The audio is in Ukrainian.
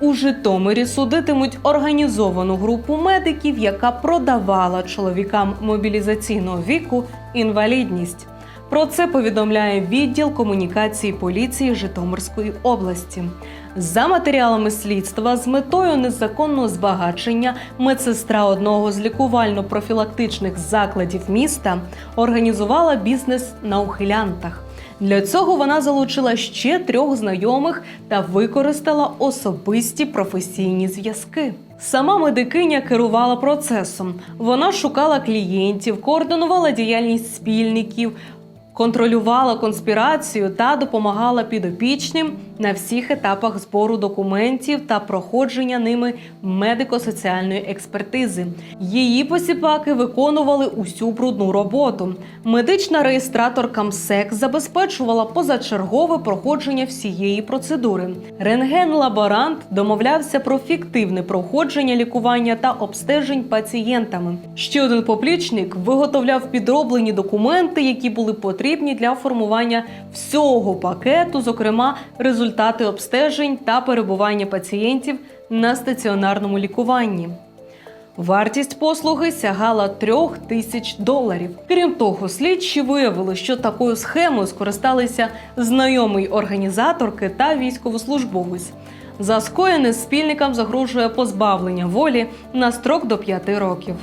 У Житомирі судитимуть організовану групу медиків, яка продавала чоловікам мобілізаційного віку інвалідність. Про це повідомляє відділ комунікації поліції Житомирської області. За матеріалами слідства, з метою незаконного збагачення медсестра одного з лікувально-профілактичних закладів міста організувала бізнес на ухилянтах. Для цього вона залучила ще трьох знайомих та використала особисті професійні зв'язки. Сама медикиня керувала процесом. Вона шукала клієнтів, координувала діяльність спільників, контролювала конспірацію та допомагала підопічним на всіх етапах збору документів та проходження ними медико-соціальної експертизи. Її посіпаки виконували усю брудну роботу. Медична реєстраторка МСЕК забезпечувала позачергове проходження всієї процедури. Рентген-лаборант домовлявся про фіктивне проходження лікування та обстежень пацієнтами. Ще один поплічник виготовляв підроблені документи, які були потрібні для формування всього пакету, зокрема результати обстежень та перебування пацієнтів на стаціонарному лікуванні. Вартість послуги сягала трьох тисяч доларів. Крім того, слідчі виявили, що такою схемою скористалися знайомий організаторки та військовослужбовець. За скоєне спільникам загрожує позбавлення волі на строк до п'яти років.